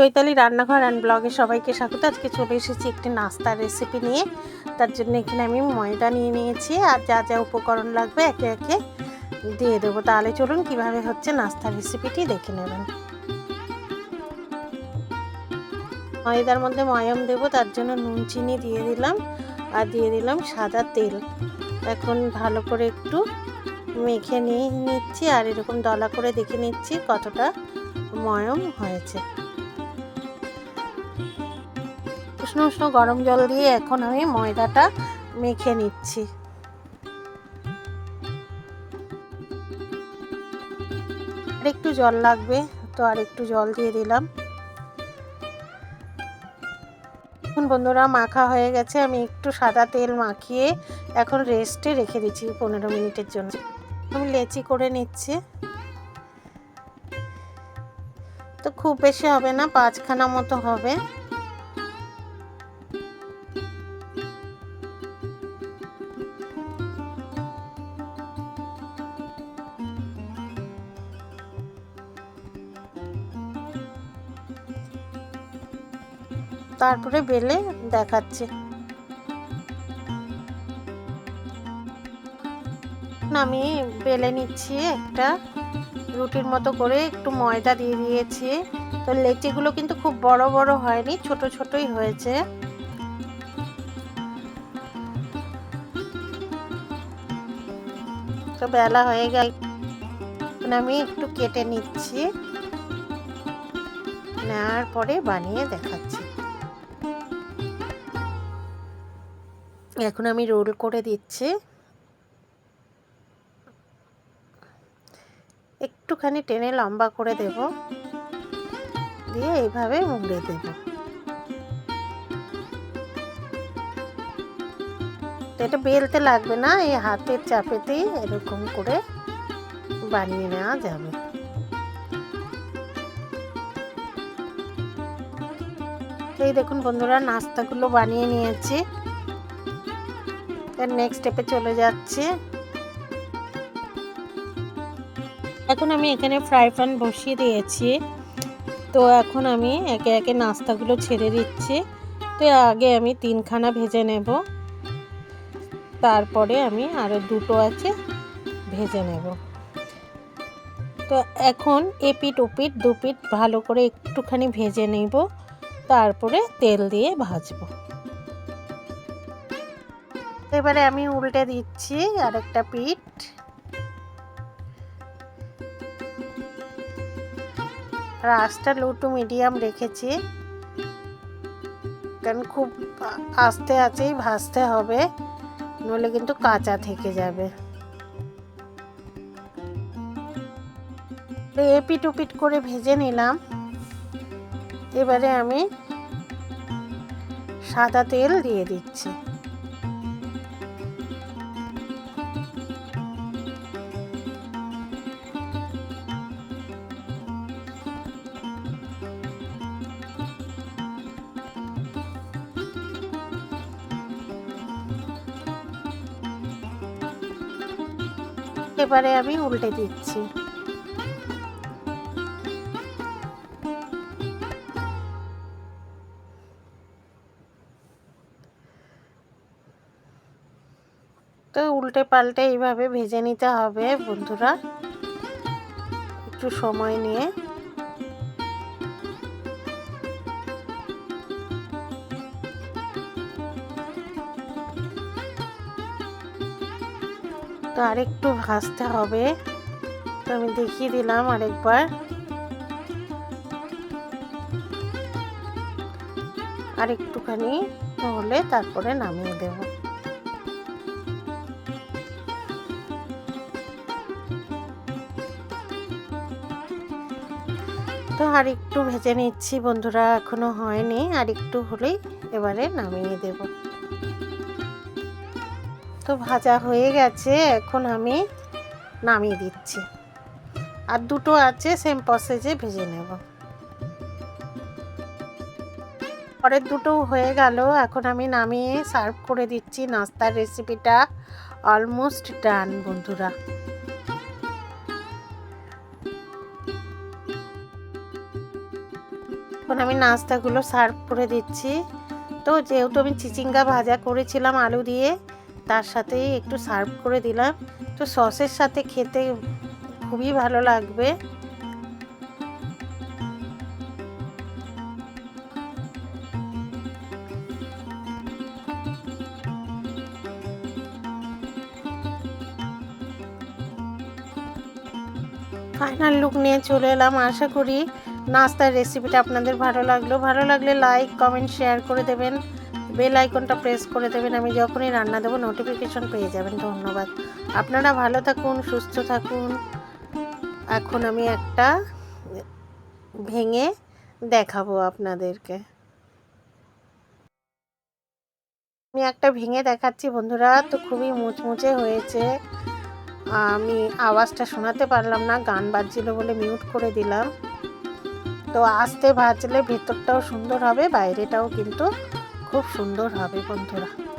চৈতালি রান্নাঘর অ্যান্ড ব্লগে সবাইকে স্বাগত। আজকে চলে এসেছি একটি নাস্তার রেসিপি নিয়ে। তার জন্য এখানে আমি ময়দা নিয়ে নিয়েছি আর যা যা উপকরণ লাগবে একে একে দিয়ে দেবো। তাহলে চলুন কীভাবে হচ্ছে নাস্তার রেসিপিটি দেখে নেবেন। ময়দার মধ্যে ময়ম দেবো, তার জন্য নুন, চিনি দিয়ে দিলাম আর দিয়ে দিলাম সাদা তেল। এখন ভালো করে একটু মেখে নিয়ে নিচ্ছি আর এরকম দলা করে দেখে নিচ্ছি কতটা ময়ম হয়েছে। উষ্ণ উষ্ণ গরম জল দিয়ে এখন আমি ময়দাটা মেখে নিচ্ছি। আর একটু জল লাগবে, তো আর একটু জল দিয়ে দিলাম। এখন বন্ধুরা মাখা হয়ে গেছে, আমি একটু সাদা তেল মাখিয়ে এখন রেস্টে রেখে দিচ্ছি পনেরো মিনিটের জন্য। আমি লেচি করে নিচ্ছি। তো খুব বেশি হবে না, পাঁচখানা মতো হবে। তারপরে বেলে দেখাচ্ছে। আমি বেলে নিচ্ছি একটা। রুটির মতো করে একটু ময়দা দিয়ে দিয়েছি। তো লেচিগুলো কিন্তু খুব বড় বড় হয়নি, ছোট ছোটই হয়েছে। তো বেলা হয়ে গেল। আমি একটু কেটে নিচ্ছি। নেওয়ার পরে বানিয়ে দেখাচ্ছি। এখন আমি রোল করে দিচ্ছি। একটুখানি টেনে লম্বা করে দেব। দিয়ে এইভাবে মুড়ে দেব। এটা বেলতে লাগবে না, এই হাতের চাপেতেই এরকম করে বানিয়ে নেওয়া যাবে। এই দেখুন বন্ধুরা, নাস্তাগুলো বানিয়ে নিয়েছি। নেক্সট স্টেপে চলে যাচ্ছি। এখন আমি এখানে ফ্রাই প্যান বসিয়ে দিয়েছি। তো এখন আমি একে একে নাস্তাগুলো ছেড়ে দিচ্ছি। তো আগে আমি তিনখানা ভেজে নেব। তারপরে আমি আরও দুটো আছে ভেজে নেব। তো এখন এপিট ওপিট দুপিট ভালো করে একটুখানি ভেজে নেব। তারপরে তেল দিয়ে ভাজবো। এবারে আমি উল্টে দিচ্ছি আরেকটা পিঠ। আঁচটা লো টু মিডিয়াম রেখেছি। কারণ খুব আস্তে আস্তেই ভাজতে হবে, নইলে কিন্তু কাঁচা থেকে যাবে। এপিট উপিট করে ভেজে নিলাম। এবারে আমি সাদা তেল দিয়ে দিচ্ছি। এবারে আমি উল্টে দিচ্ছি। তো উল্টে পাল্টে এইভাবে ভেজে নিতে হবে বন্ধুরা। একটু সময় নিয়ে। তো আরেকটু ভাজতে হবে। তো আমি দেখিয়ে দিলাম আরেকবার। আর একটুখানি হলে তারপরে নামিয়ে দেব। তো আর একটু ভেজে নিচ্ছি বন্ধুরা, এখনও হয়নি। আর একটু হলেই এবারে নামিয়ে দেবো। তো ভাজা হয়ে গেছে, এখন আমি নামিয়ে দিচ্ছি। আর দুটো আছে সেম প্রসেসে ভেজে নেব। পরের দুটো হয়ে গেল, এখন আমি নামিয়ে সার্ভ করে দিচ্ছি নাস্তার রেসিপিটা অলমোস্ট ডান বন্ধুরা। এখন আমি নাস্তাগুলো সার্ভ করে দিচ্ছি। তো যেহেতু আমি চিচিঙ্গা ভাজা করেছিলাম আলু দিয়ে তার সাথেই একটু সার্ভ করে দিলাম। তো সসের সাথে খেতে খুবই ভালো লাগবে। ফাইনাল লুক নিয়ে চলে এলাম, আশা করি নাস্তার রেসিপিটা আপনাদের ভালো লাগল। ভালো লাগলে লাইক কমেন্ট শেয়ার করে দেবেন। বেল আইকনটা প্রেস করে দেবেন, আমি যখনই রান্না দেবো নোটিফিকেশন পেয়ে যাবেন। ধন্যবাদ। আপনারা ভালো থাকুন, সুস্থ থাকুন। এখন আমি একটা ভেঙে দেখাবো আপনাদেরকে। আমি একটা ভেঙে দেখাচ্ছি, বন্ধুরা। তো খুবই মুচমুচে হয়েছে। আমি আওয়াজটা শোনাতে পারলাম না, গান বাজছিল বলে মিউট করে দিলাম। তো আস্তে ভাজলে ভেতরটাও সুন্দর হবে, বাইরেটাও কিন্তু খুব সুন্দর হবে বন্ধুরা।